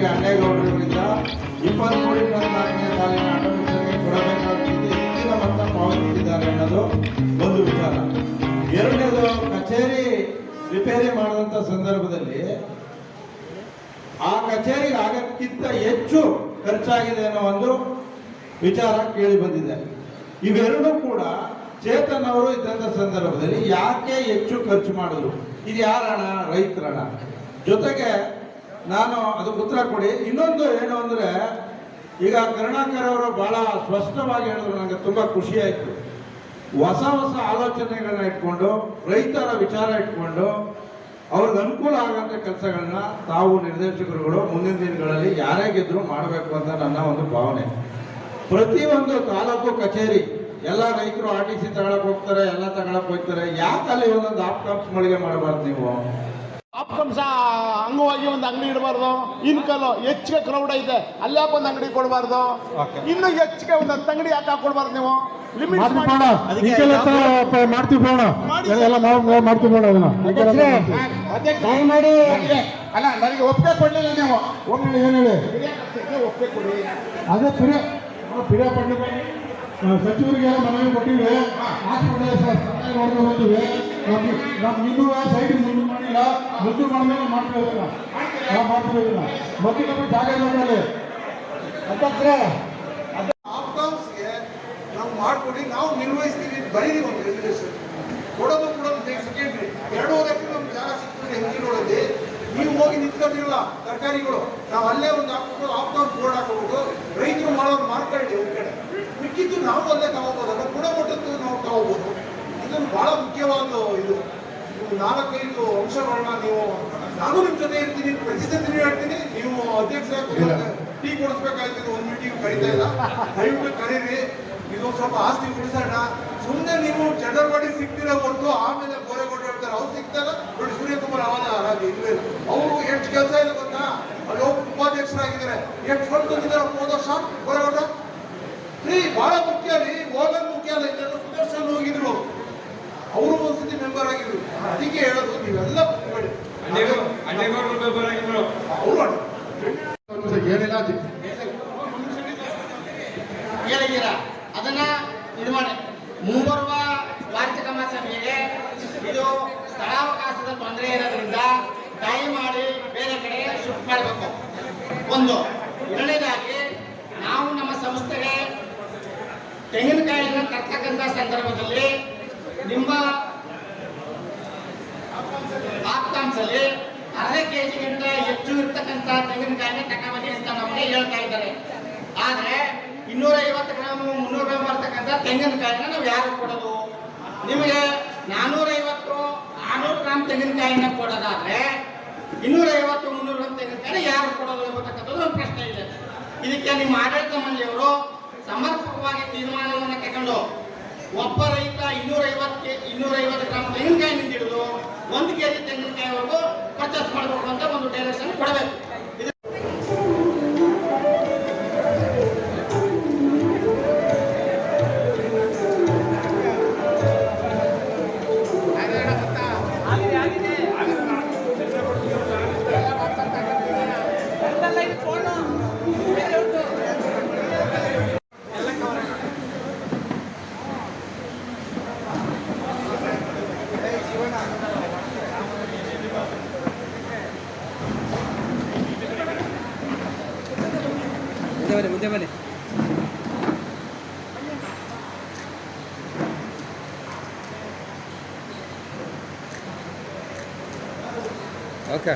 K ಅಣ್ಣೇಗೌಡರಿಂದ ಇಪ್ಪತ್ಮೂರು ಇಪ್ಪತ್ನಾಲ್ಕನೇ ಸಾಲಿನ ಆಟೋಮೆಷನ್ಗೆ ಕೊಡಬೇಕಾದ ನಿಧಿ ಹೆಚ್ಚಿನ ಮೊತ್ತ ಪಾವತಿಸಿದ್ದಾರೆ ಅನ್ನೋದು ಒಂದು ವಿಚಾರ. ಎರಡನೇದು, ಕಚೇರಿ ರಿಪೇರಿ ಮಾಡಿದಂಥ ಸಂದರ್ಭದಲ್ಲಿ ಆ ಕಚೇರಿಗೆ ಆಗಕ್ಕಿಂತ ಹೆಚ್ಚು ಖರ್ಚಾಗಿದೆ ಅನ್ನೋ ಒಂದು ವಿಚಾರ ಕೇಳಿ ಬಂದಿದೆ. ಇವೆರಡೂ ಕೂಡ ಚೇತನ್ ಅವರು ಇದ್ದಂಥ ಸಂದರ್ಭದಲ್ಲಿ ಯಾಕೆ ಹೆಚ್ಚು ಖರ್ಚು ಮಾಡಿದ್ರು? ಇದು ಯಾರ ಹಣ ರೈತರ ಹಣ ಜೊತೆಗೆ ನಾನು ಅದು ಉತ್ತರ ಕೊಡಿ. ಇನ್ನೊಂದು ಏನು ಅಂದ್ರೆ, ಈಗ ಕರುಣಾಕರ್ ಅವರು ಬಹಳ ಸ್ಪಷ್ಟವಾಗಿ ಹೇಳಿದ್ರು ನನಗೆ ತುಂಬಾ ಖುಷಿ ಆಯ್ತು. ಹೊಸ ಹೊಸ ಆಲೋಚನೆಗಳನ್ನ ಇಟ್ಕೊಂಡು, ರೈತರ ವಿಚಾರ ಇಟ್ಕೊಂಡು, ಅವ್ರಿಗೆ ಅನುಕೂಲ ಆಗಂತ ಕೆಲಸಗಳನ್ನ ತಾವು ನಿರ್ದೇಶಕರುಗಳು ಮುಂದಿನ ದಿನಗಳಲ್ಲಿ ಯಾರೇ ಗೆದ್ದರೂ ಮಾಡಬೇಕು ಅಂತ ನನ್ನ ಒಂದು ಭಾವನೆ. ಪ್ರತಿಯೊಂದು ತಾಲೂಕು ಕಚೇರಿ, ಎಲ್ಲ ರೈತರು ಆರ್ ಟಿ ಸಿ ತಗೊಳಕ್ ಹೋಗ್ತಾರೆ, ಎಲ್ಲ ತಗೊಳಕ್ ಹೋಗ್ತಾರೆ, ಯಾಕೆ ಅಲ್ಲಿ ಒಂದೊಂದು ಆಪ್ಕಾಪ್ಸ್ ಮಳಿಗೆ ಮಾಡಬಾರ್ದು ನೀವು? ಆಪ್ಕಮ್ಸ ಅಂಗವಾಗಿ ಒಂದು ಅಂಗಡಿ ಇಡಬಾರ್ದು. ಇನ್ಕಲ್ಲು ಹೆಚ್ಚಿಗೆ ಕ್ರೌಡ್ ಐತೆ ಅಲ್ಲೇ ಯಾಕೆ ಒಂದು ಅಂಗಡಿ ಕೊಡಬಾರ್ದು. ಇನ್ನು ಹೆಚ್ಚಿಗೆ ಒಂದು ಹತ್ತು ಅಂಗಡಿ ಯಾಕೆ ಹಾಕೊಡ್ಬಾರ್ದು ನೀವು? ಲಿಮಿಟ್ ಮಾಡ್ತೀವಿ ಮಾಡಿ. ಅಲ್ಲ ನನಗೆ ಒಪ್ಪಿಗೆ ಕೊಡ್ಲಿಲ್ಲ ನೀವು. ಒಮ್ಮೆ ಏನು ಹೇಳಿ? ಒಪ್ಪಿಗೆ ಕೊಡಿ. ಅದೇ ಪಿರಿಯ ಪಿರಿಯ ಪಂಡಿತ ಸಚಿವರಿಗೆಲ್ಲ ಮನವಿ ಕೊಟ್ಟಿವಿ ನೋಡ್ಕೊಂಡು ಬಂದಿವಿ ನಮ್ಗೆ ಇನ್ನೂ ಸೈಡ್ ಮುಂದೆ ಮಾಡಿಲ್ಲ ಮುಂದೆ ಮಾಡಿದ್ರೆ ಮಾಡ್ತಿರೋದಿಲ್ಲ ನಾವು ಮಾಡ್ತೀವಿ ಇದನ್ನ ಮತ್ತೆ ನಮಗೆ ಜಾಗ ಅಲ್ಲಿ ಅಧ್ಯಕ್ಷರೇ ಆಪ್ಕಾಮ್ಸ್ಗೆ ನಾವು ಮಾಡ್ಕೊಡಿ, ನಾವು ನಿರ್ವಹಿಸ್ತೀವಿ ಬರೀ ಒಂದು ರೆಗ್ಯುಲೇಷನ್ ಕೊಡೋದು ಕೊಡೋದು ಸೆಕೆಂಡ್ರಿ ಎರಡೂವರೆ ಎಕರೆ ನಮ್ಗೆ ಜಾಗ ಸಿಗ್ತದೆ ಹೆಂಗಿರೋದಲ್ಲಿ ನೀವು ಹೋಗಿ ನಿಂತ್ಕೊಂಡಿರಲ್ಲ, ತರಕಾರಿಗಳು. ನಾವು ಅಲ್ಲೇ ಒಂದು ಹಾಕ್ಬಿಟ್ಟು ಆಪ್ಕಾಮ್ಸ್ ಬೋರ್ಡ್ ಹಾಕೋಬಹುದು ರೈತರು ಮಾಡೋದು ಮಾಡ್ಕೊಳ್ಳಿ ಒಂದ್ ಕಡೆ. ಮಿಕ್ಕಿದ್ದು ನಾವು ಅಲ್ಲೇ ತಗೋಬೋದಲ್ಲ ಗುಣಮಟ್ಟದ್ದು ನಾವು ತಗೋಬಹುದು ಇದೊಂದು ಬಹಳ ಮುಖ್ಯವಾದ ಇದು. ನಾಲ್ಕೈದು ಅಂಶಗಳನ್ನ ನೀವು ನಾನು ನಿಮ್ ಜೊತೆ ಇರ್ತೀನಿ ಪ್ರತಿ ಹೇಳ್ತೀನಿ ನೀವು ಅಧ್ಯಕ್ಷ ಟೀ ಕೊಡಿಸ್ಬೇಕಾಯ್ತು ಒಂದ್ ಮೀಟಿಂಗ್ ಕರೀತಾ ಇಲ್ಲ. ದಯವಿಟ್ಟು ಕರೀರಿ. ಇದು ಸ್ವಲ್ಪ ಆಸ್ತಿ ಉಳಿಸೋಣ. ಸುಮ್ಮನೆ ನೀವು ಬಡಿ ಸಿಗ್ತೀರ ಹೊರತು ಆಮೇಲೆ ಗೋರೆಗೌಡರು ಹೇಳ್ತಾರೆ. ಅವ್ರು ಸಿಗ್ತಾರ, ನೋಡಿ ಸೂರ್ಯಕುಮಾರ್ ಅವನ ಹಾಗೆ ಇಲ್ವೇ ಇಲ್ಲ ಅವರು ಎಷ್ಟು ಕೆಲಸ ಇದೆ ಗೊತ್ತಾ? ಅಲ್ಲಿ ಹೋಗಿ ಉಪಾಧ್ಯಕ್ಷರಾಗಿದ್ದಾರೆ. ಎಷ್ಟು ತಂದಿದ್ದಾರೆ ಹೋದ ವರ್ಷ ಗೋರೆಗೌಡ ಬಹಳ ಮುಖ್ಯ ರೀ. ಹೋಗೋದು ಮುಖ್ಯ ಅಲ್ಲ ಅದಕ್ಕೆ ಹೇಳೋದು ನೀವೆಲ್ಲ ಬಿಟ್ಬಿಡಿ. ಅವರು ಏನಿಲ್ಲ ಹೇಳಿದ್ದೀರಾ ಅದನ್ನ ಇದು ಮಾಡಿ. ಮುಂಬರುವ ವಾರ್ಷಿಕ ಮಹಾಸಭೆಗೆ ಇದು ಸ್ಥಳಾವಕಾಶದ ತೊಂದರೆ ಇರೋದ್ರಿಂದ ಮಾಡಿ ಬೇರೆ ಕಡೆ ಶಿಫ್ಟ್ ಮಾಡಬೇಕು. ಒಂದು ಎರಡನೇದಾಗಿ ನಾವು ನಮ್ಮ ಸಂಸ್ಥೆಗೆ ತೆಂಗಿನಕಾಯಿಯನ್ನು ತರ್ತಕ್ಕಂಥ ಸಂದರ್ಭದಲ್ಲಿ ನಿಮ್ಮ ಆಪ್ತಾಂಶಲ್ಲಿ ಅರ್ಧ ಕೆಜಿಗಿಂತ ಹೆಚ್ಚು ಇರ್ತಕ್ಕಂಥ ತೆಂಗಿನಕಾಯಿನ ತಗೊಂಬನ್ನಿ ಅಂತ ನಮಗೆ ಹೇಳ್ತಾ ಇದ್ದಾರೆ. ಆದ್ರೆ ಇನ್ನೂರ ಐವತ್ತು ಗ್ರಾಮ್, ಮುನ್ನೂರು ಗ್ರಾಮ್ ಬರ್ತಕ್ಕಂಥ ತೆಂಗಿನಕಾಯಿನ ನಾವು ಯಾರು ಕೊಡೋದು? ನಿಮಗೆ ನಾನೂರ ಐವತ್ತು ಆರ್ನೂರು ಗ್ರಾಮ್ ತೆಂಗಿನಕಾಯಿನ ಕೊಡೋದಾದ್ರೆ ಇನ್ನೂರ ಐವತ್ತು ಮುನ್ನೂರು ಗ್ರಾಮ್ ತೆಂಗಿನಕಾಯಿನ ಯಾರು ಕೊಡೋದು ಎಂಬತಕ್ಕಂಥದ್ದು ಒಂದು ಪ್ರಶ್ನೆ ಇದೆ. ಇದಕ್ಕೆ ನಿಮ್ಮ ಆಡಳಿತ ಮಂಡಳಿಯವರು ಸಮರ್ಪಕವಾಗಿ ತೀರ್ಮಾನವನ್ನು ತಗೊಂಡು ಒಬ್ಬ ರೈತ ಇನ್ನೂರ ಇನ್ನೂರೈವತ್ತು ಇನ್ನೂರ ಐವತ್ತು ಗ್ರಾಮ್ ತೆಂಗಿನಕಾಯಿ ಹಿಡಿದು ಒಂದು ಕೆ ಜಿ ತೆಂಗಿನಕಾಯಿವರೆಗೂ ಪರ್ಚೇಸ್ ಮಾಡಬೇಕು ಅಂತ ಒಂದು ಡೈರೆಕ್ಷನ್ ಕೊಡಬೇಕು. ಬನ್ನಿ ಮುಂದೆ ಬನ್ನಿ ಓಕೆ